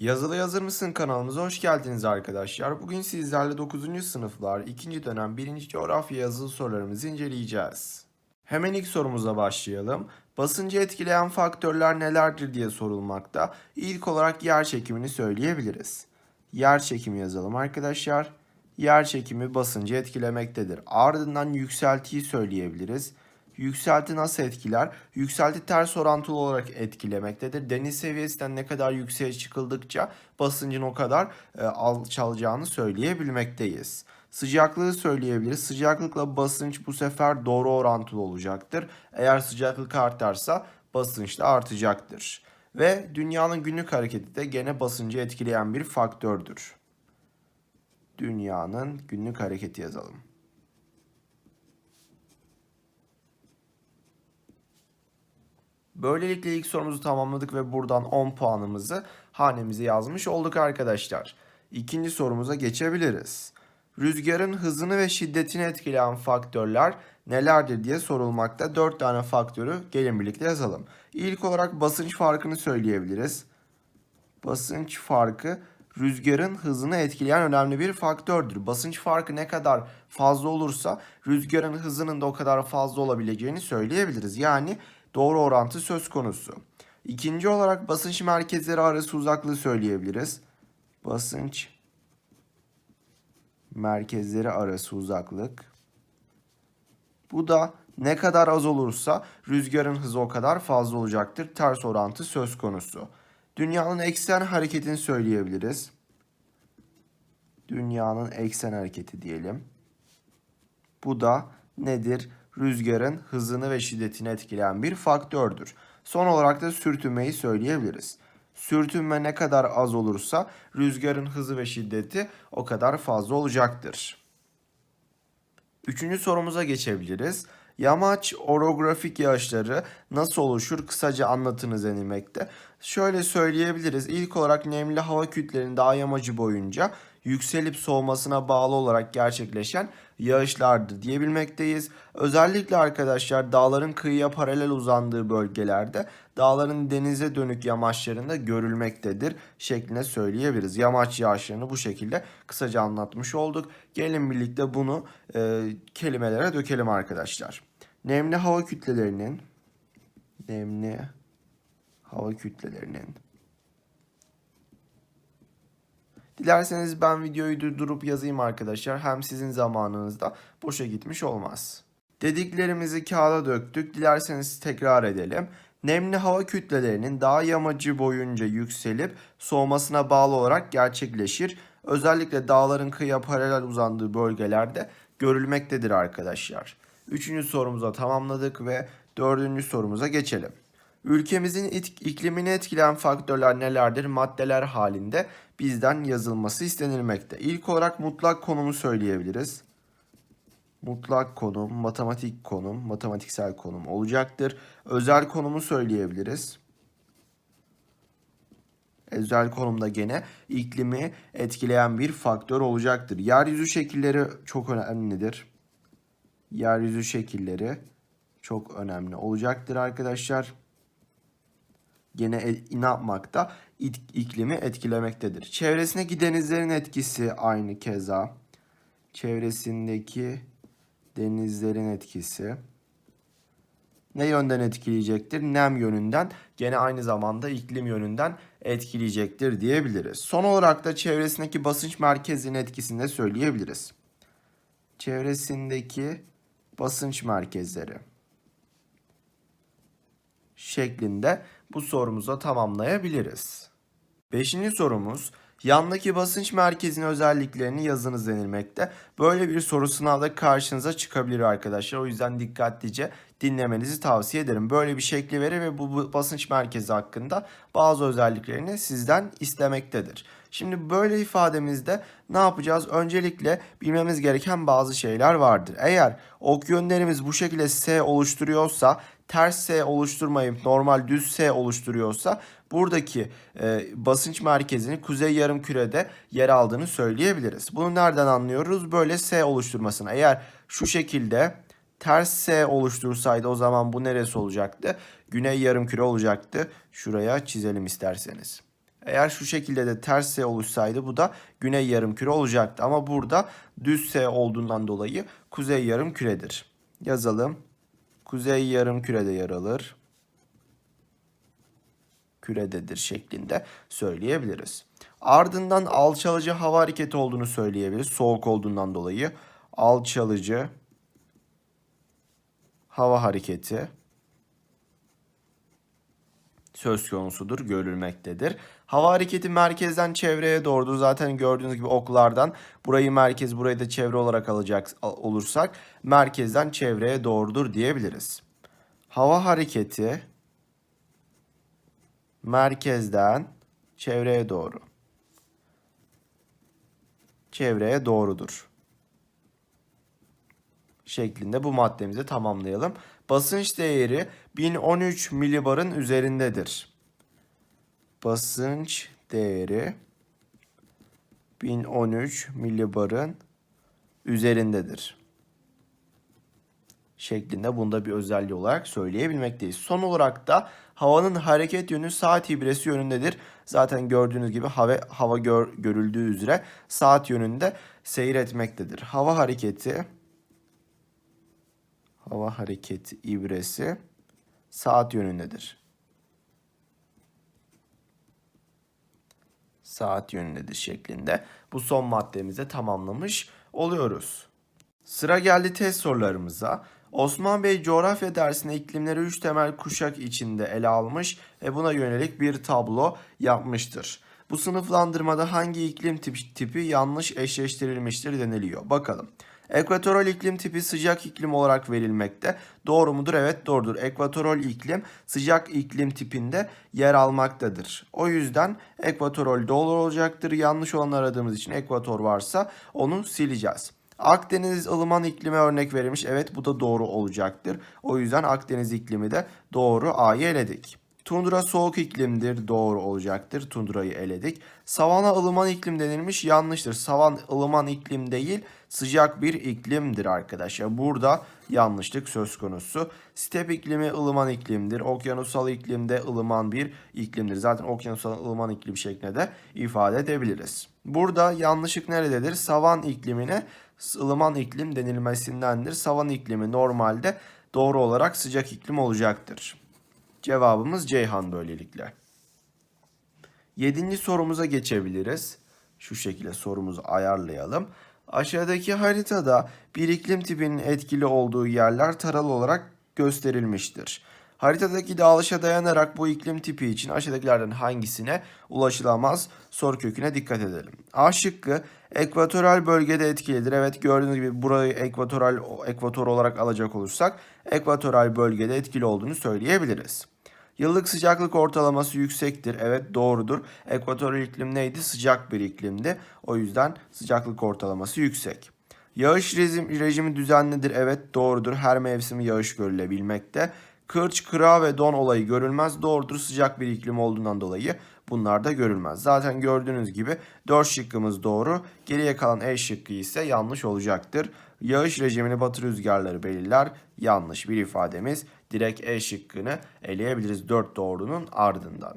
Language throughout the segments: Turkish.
Yazılı Yazır mısın kanalımıza hoş geldiniz arkadaşlar. Bugün sizlerle 9. sınıflar 2. dönem 1. coğrafya yazılı sorularımızı inceleyeceğiz. Hemen ilk sorumuza başlayalım. Basıncı etkileyen faktörler nelerdir diye sorulmakta. İlk olarak yer çekimini söyleyebiliriz. Yer çekimi yazalım arkadaşlar. Yer çekimi basıncı etkilemektedir. Ardından yükseltiyi söyleyebiliriz. Yükselti nasıl etkiler? Yükselti ters orantılı olarak etkilemektedir. Deniz seviyesinden ne kadar yükseğe çıkıldıkça basıncın o kadar e, alçalacağını söyleyebilmekteyiz. Sıcaklığı söyleyebiliriz. Sıcaklıkla basınç bu sefer doğru orantılı olacaktır. Eğer sıcaklık artarsa basınç da artacaktır. Ve dünyanın günlük hareketi de gene basıncı etkileyen bir faktördür. Dünyanın günlük hareketi yazalım. Böylelikle ilk sorumuzu tamamladık ve buradan 10 puanımızı hanemize yazmış olduk arkadaşlar. İkinci sorumuza geçebiliriz. Rüzgarın hızını ve şiddetini etkileyen faktörler nelerdir diye sorulmakta. 4 tane faktörü gelin birlikte yazalım. İlk olarak basınç farkını söyleyebiliriz. Basınç farkı rüzgarın hızını etkileyen önemli bir faktördür. Basınç farkı ne kadar fazla olursa rüzgarın hızının da o kadar fazla olabileceğini söyleyebiliriz. Yani doğru orantı söz konusu. İkinci olarak basınç merkezleri arası uzaklığı söyleyebiliriz. Basınç merkezleri arası uzaklık. Bu da ne kadar az olursa rüzgarın hızı o kadar fazla olacaktır. Ters orantı söz konusu. Dünyanın eksen hareketini söyleyebiliriz. Dünyanın eksen hareketi diyelim. Bu da nedir? Rüzgarın hızını ve şiddetini etkileyen bir faktördür. Son olarak da sürtünmeyi söyleyebiliriz. Sürtünme ne kadar az olursa rüzgarın hızı ve şiddeti o kadar fazla olacaktır. Üçüncü sorumuza geçebiliriz. Yamaç orografik yağışları nasıl oluşur kısaca anlatınız denilmekte. Şöyle söyleyebiliriz. İlk olarak nemli hava kütlelerinin dağ yamacı boyunca yükselip soğumasına bağlı olarak gerçekleşen yağışlardır diyebilmekteyiz. Özellikle arkadaşlar dağların kıyıya paralel uzandığı bölgelerde dağların denize dönük yamaçlarında görülmektedir şeklinde söyleyebiliriz. Yamaç yağışlarını bu şekilde kısaca anlatmış olduk. Gelin birlikte bunu e, kelimelere dökelim arkadaşlar. Nemli hava kütlelerinin nemli hava kütlelerinin Dilerseniz ben videoyu durdurup yazayım arkadaşlar. Hem sizin zamanınızda boşa gitmiş olmaz. Dediklerimizi kağıda döktük. Dilerseniz tekrar edelim. Nemli hava kütlelerinin dağ yamacı boyunca yükselip soğumasına bağlı olarak gerçekleşir. Özellikle dağların kıyıya paralel uzandığı bölgelerde görülmektedir arkadaşlar. Üçüncü sorumuza tamamladık ve dördüncü sorumuza geçelim. Ülkemizin iklimini etkileyen faktörler nelerdir? Maddeler halinde bizden yazılması istenilmekte. İlk olarak mutlak konumu söyleyebiliriz. Mutlak konum, matematik konum, matematiksel konum olacaktır. Özel konumu söyleyebiliriz. Özel konumda gene iklimi etkileyen bir faktör olacaktır. Yeryüzü şekilleri çok önemlidir. Yeryüzü şekilleri çok önemli olacaktır arkadaşlar gene ne yapmakta? iklimi etkilemektedir. Çevresindeki denizlerin etkisi aynı keza. Çevresindeki denizlerin etkisi ne yönden etkileyecektir? Nem yönünden gene aynı zamanda iklim yönünden etkileyecektir diyebiliriz. Son olarak da çevresindeki basınç merkezinin etkisini de söyleyebiliriz. Çevresindeki basınç merkezleri şeklinde bu sorumuza tamamlayabiliriz. Beşinci sorumuz Yandaki basınç merkezinin özelliklerini yazınız denilmekte. Böyle bir soru sınavda karşınıza çıkabilir arkadaşlar. O yüzden dikkatlice dinlemenizi tavsiye ederim. Böyle bir şekli verir ve bu basınç merkezi hakkında bazı özelliklerini sizden istemektedir. Şimdi böyle ifademizde ne yapacağız? Öncelikle bilmemiz gereken bazı şeyler vardır. Eğer ok yönlerimiz bu şekilde S oluşturuyorsa ters S oluşturmayıp normal düz S oluşturuyorsa buradaki e, basınç merkezini kuzey yarım kürede yer aldığını söyleyebiliriz. Bunu nereden anlıyoruz? Böyle S oluşturmasına. Eğer şu şekilde ters oluştursaydı o zaman bu neresi olacaktı? Güney yarım küre olacaktı. Şuraya çizelim isterseniz. Eğer şu şekilde de ters S oluşsaydı bu da güney yarımküre olacaktı. Ama burada düz S olduğundan dolayı kuzey yarımküredir. Yazalım. Kuzey yarımkürede yer alır. Kürededir şeklinde söyleyebiliriz. Ardından alçalıcı hava hareketi olduğunu söyleyebiliriz. Soğuk olduğundan dolayı alçalıcı hava hareketi söz konusudur, görülmektedir. Hava hareketi merkezden çevreye doğrudur. Zaten gördüğünüz gibi oklardan burayı merkez, burayı da çevre olarak alacak olursak merkezden çevreye doğrudur diyebiliriz. Hava hareketi merkezden çevreye doğru. Çevreye doğrudur. Şeklinde bu maddemizi tamamlayalım. Basınç değeri 1013 milibarın üzerindedir. Basınç değeri 1013 milibarın üzerindedir. Şeklinde bunda bir özelliği olarak söyleyebilmekteyiz. Son olarak da havanın hareket yönü saat ibresi yönündedir. Zaten gördüğünüz gibi hava, hava gör, görüldüğü üzere saat yönünde seyretmektedir. Hava hareketi hava hareketi ibresi saat yönündedir. Saat yönündedir şeklinde. Bu son maddemizi tamamlamış oluyoruz. Sıra geldi test sorularımıza. Osman Bey coğrafya dersinde iklimleri 3 temel kuşak içinde ele almış ve buna yönelik bir tablo yapmıştır. Bu sınıflandırmada hangi iklim tipi, tipi yanlış eşleştirilmiştir deniliyor. Bakalım. Ekvatoral iklim tipi sıcak iklim olarak verilmekte. Doğru mudur? Evet doğrudur. Ekvatoral iklim sıcak iklim tipinde yer almaktadır. O yüzden ekvatoral doğru olacaktır. Yanlış olanı aradığımız için ekvator varsa onu sileceğiz. Akdeniz ılıman iklime örnek verilmiş. Evet bu da doğru olacaktır. O yüzden Akdeniz iklimi de doğru A'yı eledik. Tundra soğuk iklimdir. Doğru olacaktır. Tundrayı eledik. Savana ılıman iklim denilmiş. Yanlıştır. Savan ılıman iklim değil sıcak bir iklimdir arkadaşlar. Burada yanlışlık söz konusu. Step iklimi ılıman iklimdir. Okyanusal iklimde ılıman bir iklimdir. Zaten okyanusal ılıman iklim şeklinde de ifade edebiliriz. Burada yanlışlık nerededir? Savan iklimine ılıman iklim denilmesindendir. Savan iklimi normalde doğru olarak sıcak iklim olacaktır. Cevabımız Ceyhan böylelikle. Yedinci sorumuza geçebiliriz. Şu şekilde sorumuzu ayarlayalım. Aşağıdaki haritada bir iklim tipinin etkili olduğu yerler taralı olarak gösterilmiştir. Haritadaki dağılışa dayanarak bu iklim tipi için aşağıdakilerden hangisine ulaşılamaz soru köküne dikkat edelim. A şıkkı ekvatoral bölgede etkilidir. Evet gördüğünüz gibi burayı ekvatoral ekvator olarak alacak olursak ekvatoral bölgede etkili olduğunu söyleyebiliriz. Yıllık sıcaklık ortalaması yüksektir. Evet doğrudur. Ekvatoral iklim neydi? Sıcak bir iklimdi. O yüzden sıcaklık ortalaması yüksek. Yağış rejim, rejimi düzenlidir. Evet doğrudur. Her mevsimi yağış görülebilmekte. Kırç, kıra ve don olayı görülmez. Doğrudur sıcak bir iklim olduğundan dolayı bunlar da görülmez. Zaten gördüğünüz gibi 4 şıkkımız doğru. Geriye kalan E şıkkı ise yanlış olacaktır. Yağış rejimini batı rüzgarları belirler. Yanlış bir ifademiz. Direkt E şıkkını eleyebiliriz 4 doğrunun ardından.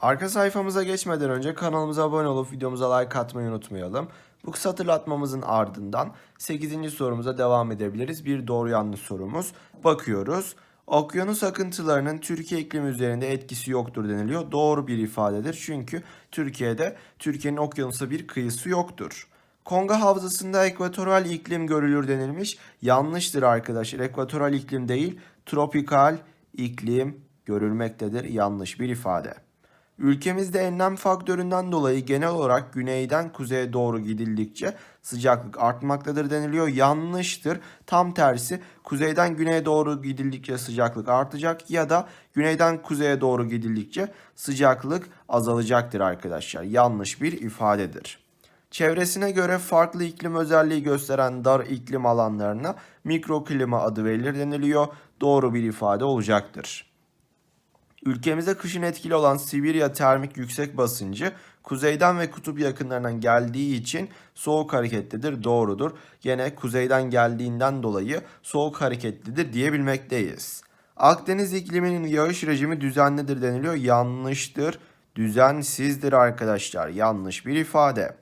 Arka sayfamıza geçmeden önce kanalımıza abone olup videomuza like atmayı unutmayalım. Bu kısa hatırlatmamızın ardından 8. sorumuza devam edebiliriz. Bir doğru yanlış sorumuz. Bakıyoruz. Okyanus akıntılarının Türkiye iklimi üzerinde etkisi yoktur deniliyor. Doğru bir ifadedir. Çünkü Türkiye'de Türkiye'nin okyanusa bir kıyısı yoktur. Konga Havzası'nda ekvatoral iklim görülür denilmiş. Yanlıştır arkadaşlar. Ekvatoral iklim değil, tropikal iklim görülmektedir. Yanlış bir ifade. Ülkemizde enlem faktöründen dolayı genel olarak güneyden kuzeye doğru gidildikçe sıcaklık artmaktadır deniliyor. Yanlıştır. Tam tersi kuzeyden güneye doğru gidildikçe sıcaklık artacak ya da güneyden kuzeye doğru gidildikçe sıcaklık azalacaktır arkadaşlar. Yanlış bir ifadedir. Çevresine göre farklı iklim özelliği gösteren dar iklim alanlarına mikroklima adı verilir deniliyor. Doğru bir ifade olacaktır. Ülkemize kışın etkili olan Sibirya termik yüksek basıncı kuzeyden ve kutup yakınlarından geldiği için soğuk hareketlidir. Doğrudur. Gene kuzeyden geldiğinden dolayı soğuk hareketlidir diyebilmekteyiz. Akdeniz ikliminin yağış rejimi düzenlidir deniliyor. Yanlıştır. düzensizdir arkadaşlar. Yanlış bir ifade.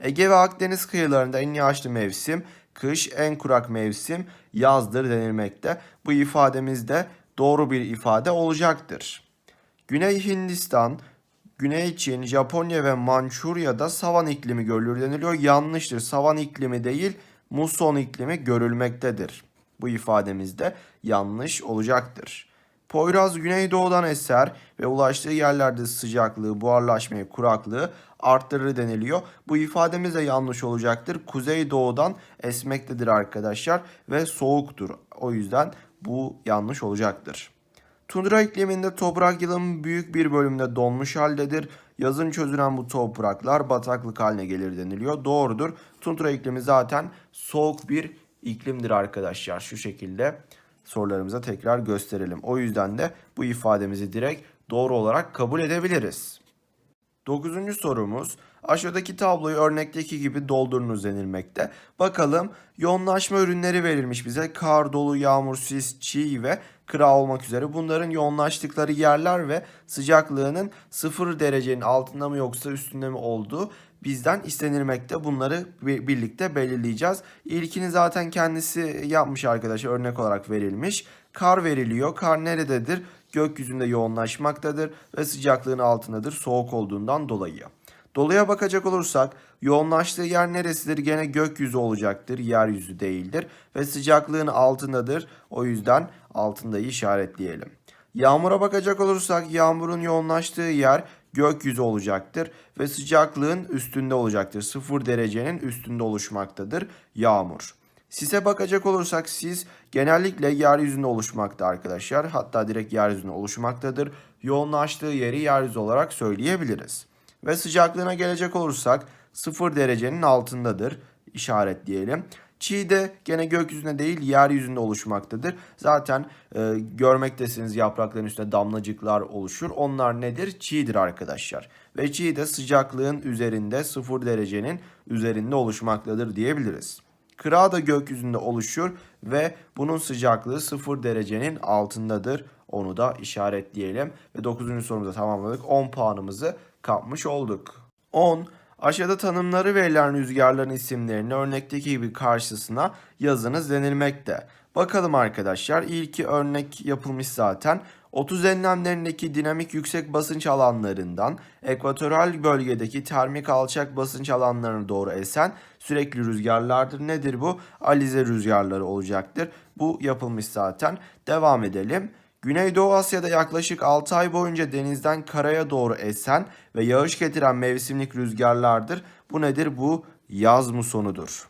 Ege ve Akdeniz kıyılarında en yağışlı mevsim kış, en kurak mevsim yazdır denilmekte. Bu ifademiz de doğru bir ifade olacaktır. Güney Hindistan, Güney Çin, Japonya ve Mançurya'da savan iklimi görülür deniliyor. Yanlıştır. Savan iklimi değil, muson iklimi görülmektedir. Bu ifademiz de yanlış olacaktır. Poyraz güneydoğudan eser ve ulaştığı yerlerde sıcaklığı, buharlaşmayı, kuraklığı arttırır deniliyor. Bu ifademiz de yanlış olacaktır. Kuzeydoğudan esmektedir arkadaşlar ve soğuktur. O yüzden bu yanlış olacaktır. Tundra ikliminde toprak yılın büyük bir bölümünde donmuş haldedir. Yazın çözülen bu topraklar bataklık haline gelir deniliyor. Doğrudur. Tundra iklimi zaten soğuk bir iklimdir arkadaşlar. Şu şekilde sorularımıza tekrar gösterelim. O yüzden de bu ifademizi direkt doğru olarak kabul edebiliriz. Dokuzuncu sorumuz aşağıdaki tabloyu örnekteki gibi doldurunuz denilmekte. Bakalım yoğunlaşma ürünleri verilmiş bize. Kar, dolu, yağmur, sis, çiğ ve kıra olmak üzere. Bunların yoğunlaştıkları yerler ve sıcaklığının sıfır derecenin altında mı yoksa üstünde mi olduğu bizden istenilmekte. Bunları bi- birlikte belirleyeceğiz. İlkini zaten kendisi yapmış arkadaşlar örnek olarak verilmiş. Kar veriliyor. Kar nerededir? Gökyüzünde yoğunlaşmaktadır ve sıcaklığın altındadır soğuk olduğundan dolayı. Doluya bakacak olursak yoğunlaştığı yer neresidir? Gene gökyüzü olacaktır, yeryüzü değildir ve sıcaklığın altındadır. O yüzden altındayı işaretleyelim. Yağmura bakacak olursak yağmurun yoğunlaştığı yer gökyüzü olacaktır ve sıcaklığın üstünde olacaktır. 0 derecenin üstünde oluşmaktadır yağmur. Sise bakacak olursak sis genellikle yeryüzünde oluşmakta arkadaşlar. Hatta direkt yeryüzünde oluşmaktadır. Yoğunlaştığı yeri yeryüzü olarak söyleyebiliriz. Ve sıcaklığına gelecek olursak 0 derecenin altındadır. işaretleyelim. Çiğ de gene gökyüzünde değil yeryüzünde oluşmaktadır. Zaten e, görmektesiniz yaprakların üstünde damlacıklar oluşur. Onlar nedir? Çiğdir arkadaşlar. Ve çiğ de sıcaklığın üzerinde 0 derecenin üzerinde oluşmaktadır diyebiliriz. Kıra da gökyüzünde oluşur ve bunun sıcaklığı 0 derecenin altındadır. Onu da işaretleyelim ve 9. sorumuza tamamladık. 10 puanımızı kapmış olduk. 10. Aşağıda tanımları verilen rüzgarların isimlerini örnekteki gibi karşısına yazınız denilmekte. Bakalım arkadaşlar ilki örnek yapılmış zaten. 30 enlemlerindeki dinamik yüksek basınç alanlarından ekvatoral bölgedeki termik alçak basınç alanlarına doğru esen sürekli rüzgarlardır. Nedir bu? Alize rüzgarları olacaktır. Bu yapılmış zaten. Devam edelim. Güneydoğu Asya'da yaklaşık 6 ay boyunca denizden karaya doğru esen ve yağış getiren mevsimlik rüzgarlardır. Bu nedir? Bu yaz musonudur.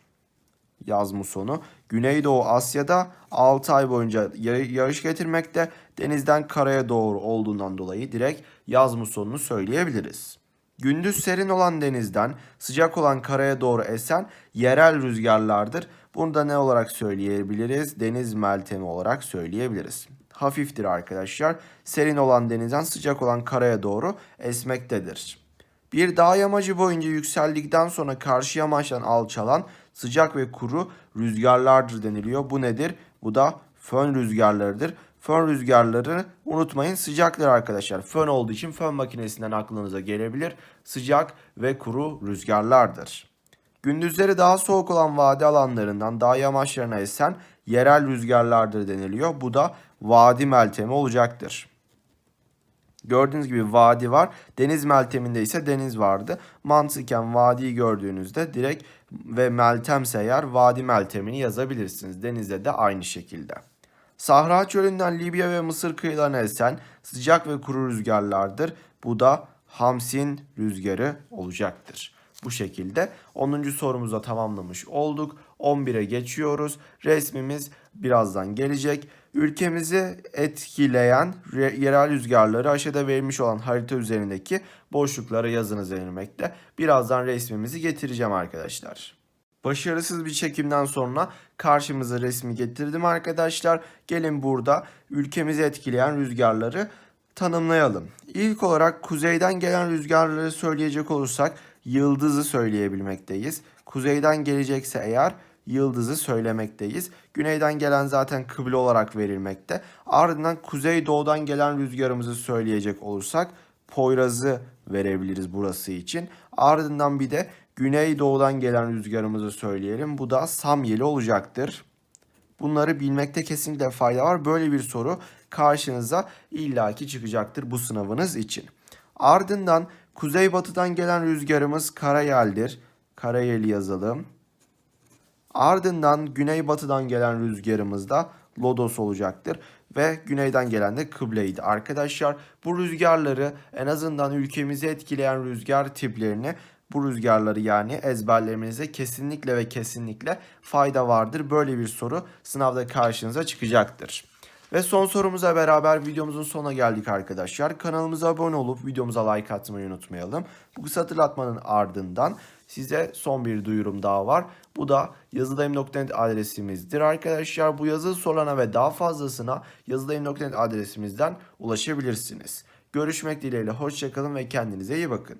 Yaz musonu. Güneydoğu Asya'da 6 ay boyunca ya- yağış getirmekte. Denizden karaya doğru olduğundan dolayı direkt yaz musonunu söyleyebiliriz. Gündüz serin olan denizden sıcak olan karaya doğru esen yerel rüzgarlardır. Bunu da ne olarak söyleyebiliriz? Deniz meltemi olarak söyleyebiliriz. Hafiftir arkadaşlar. Serin olan denizden sıcak olan karaya doğru esmektedir. Bir dağ yamacı boyunca yükseldikten sonra karşı yamaçtan alçalan sıcak ve kuru rüzgarlardır deniliyor. Bu nedir? Bu da fön rüzgarlarıdır. Fön rüzgarları unutmayın sıcaktır arkadaşlar. Fön olduğu için fön makinesinden aklınıza gelebilir. Sıcak ve kuru rüzgarlardır. Gündüzleri daha soğuk olan vadi alanlarından dağ yamaçlarına esen yerel rüzgarlardır deniliyor. Bu da vadi meltemi olacaktır. Gördüğünüz gibi vadi var. Deniz melteminde ise deniz vardı. Mantıken vadiyi gördüğünüzde direkt ve meltemse eğer vadi meltemini yazabilirsiniz. Denizde de aynı şekilde. Sahra çölünden Libya ve Mısır kıyılarına esen sıcak ve kuru rüzgarlardır. Bu da Hamsin rüzgarı olacaktır. Bu şekilde 10. sorumuza tamamlamış olduk. 11'e geçiyoruz. Resmimiz birazdan gelecek. Ülkemizi etkileyen re- yerel rüzgarları aşağıda verilmiş olan harita üzerindeki boşluklara yazınız denilmekte. Birazdan resmimizi getireceğim arkadaşlar. Başarısız bir çekimden sonra karşımıza resmi getirdim arkadaşlar. Gelin burada ülkemizi etkileyen rüzgarları tanımlayalım. İlk olarak kuzeyden gelen rüzgarları söyleyecek olursak yıldızı söyleyebilmekteyiz. Kuzeyden gelecekse eğer yıldızı söylemekteyiz. Güneyden gelen zaten kıble olarak verilmekte. Ardından kuzey doğudan gelen rüzgarımızı söyleyecek olursak Poyraz'ı verebiliriz burası için. Ardından bir de güneydoğudan gelen rüzgarımızı söyleyelim. Bu da Samyeli olacaktır. Bunları bilmekte kesinlikle fayda var. Böyle bir soru karşınıza illaki çıkacaktır bu sınavınız için. Ardından kuzeybatıdan gelen rüzgarımız Karayel'dir. Karayel'i yazalım. Ardından güneybatıdan gelen rüzgarımız da Lodos olacaktır. Ve güneyden gelen de kıbleydi. Arkadaşlar bu rüzgarları en azından ülkemizi etkileyen rüzgar tiplerini bu rüzgarları yani ezberlemenize kesinlikle ve kesinlikle fayda vardır. Böyle bir soru sınavda karşınıza çıkacaktır. Ve son sorumuza beraber videomuzun sonuna geldik arkadaşlar. Kanalımıza abone olup videomuza like atmayı unutmayalım. Bu kısa hatırlatmanın ardından size son bir duyurum daha var. Bu da yazıdayım.net adresimizdir arkadaşlar. Bu yazılı sorularına ve daha fazlasına yazıdayım.net adresimizden ulaşabilirsiniz. Görüşmek dileğiyle hoşçakalın ve kendinize iyi bakın.